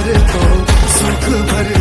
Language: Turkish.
हर को सुख भर